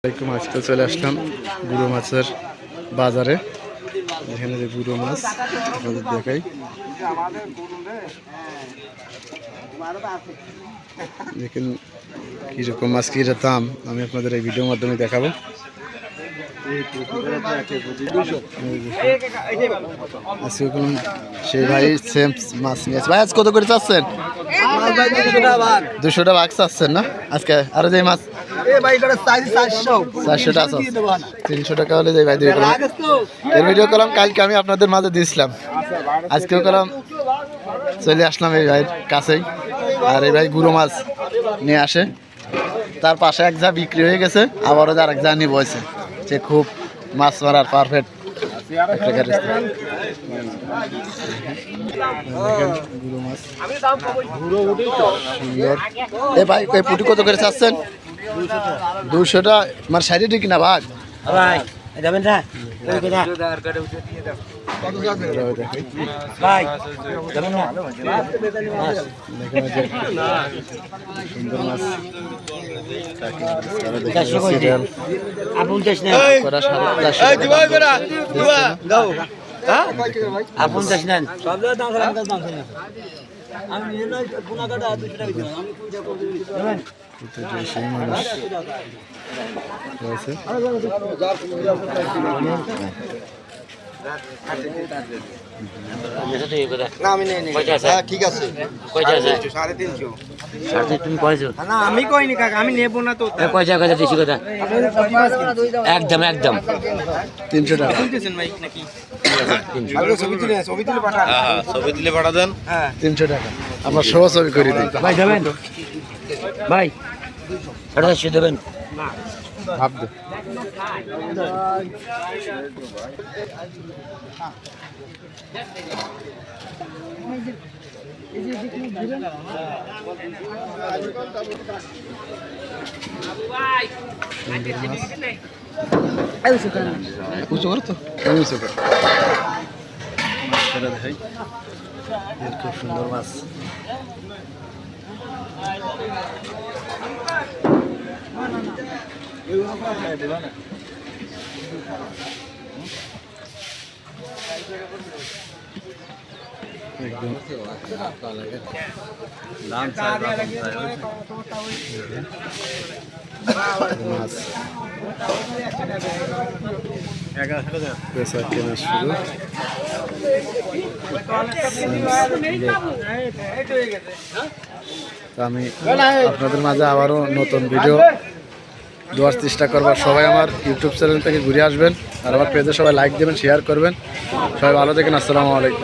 আসসালামাইকুম আজকে চলে আসলাম গুঁড়ো মাছের বাজারে। এখানে যে গুঁড়ো মাছ, আপনাদের দেখাই। দেখেন কীরকম মাছ কী দাম, আমি আপনাদের এই ভিডিওর মাধ্যমে দেখাবো। সেই ভাই সেম মাছ। ভাই আজ কত করে আজকে আরও যে মাছ চারশো টাকা তিনশো টাকা হলে ভাই এর করলাম কালকে আমি আপনাদের মাঝে দিয়েছিলাম আজকেও করলাম চলে আসলাম এই ভাইয়ের কাছেই আর এই ভাই গুঁড়ো মাছ নিয়ে আসে। তার পাশে এক যা বিক্রি হয়ে গেছে। আবারও যার এক যা নিয়ে বসে যে খুব মাছ মারার পারফেক্ট এ ভাই পুটি কত করে চাচ্ছেন? দুশোটা মানে শারীরিক না ভাগ যাবেন না ভাই। যাবেন না আপন চাস না? আপন চাস না সব দাম দাম আমি টাকা দিলাম। আমি সেই মানুষ। রয়েছে? কইনি কাকা আমি নেব না তো। কয়টা দিছি কথা? একদম একদম। তিনশো টাকা। ভাই নাকি? ছবি দিলে পাঠা দেন হ্যাঁ তিনশো টাকা। আমরা সহ ছবি করে দিই। ভাই যাবেন? ভাই। চারশো দেবেন? ভাব দে। উঁচু করো তো। আমি উঁচু কর মাছটা দেখাই। এর খুব সুন্দর মাছ। একদম। মাছ। কেনা শুরু। আমি আপনাদের মাঝে আবারও নতুন ভিডিও দেওয়ার চেষ্টা করবার সবাই আমার ইউটিউব চ্যানেল থেকে ঘুরে আসবেন। আর আমার পেজে সবাই লাইক দেবেন শেয়ার করবেন। সবাই ভালো থাকেন, আসসালামু আলাইকুম।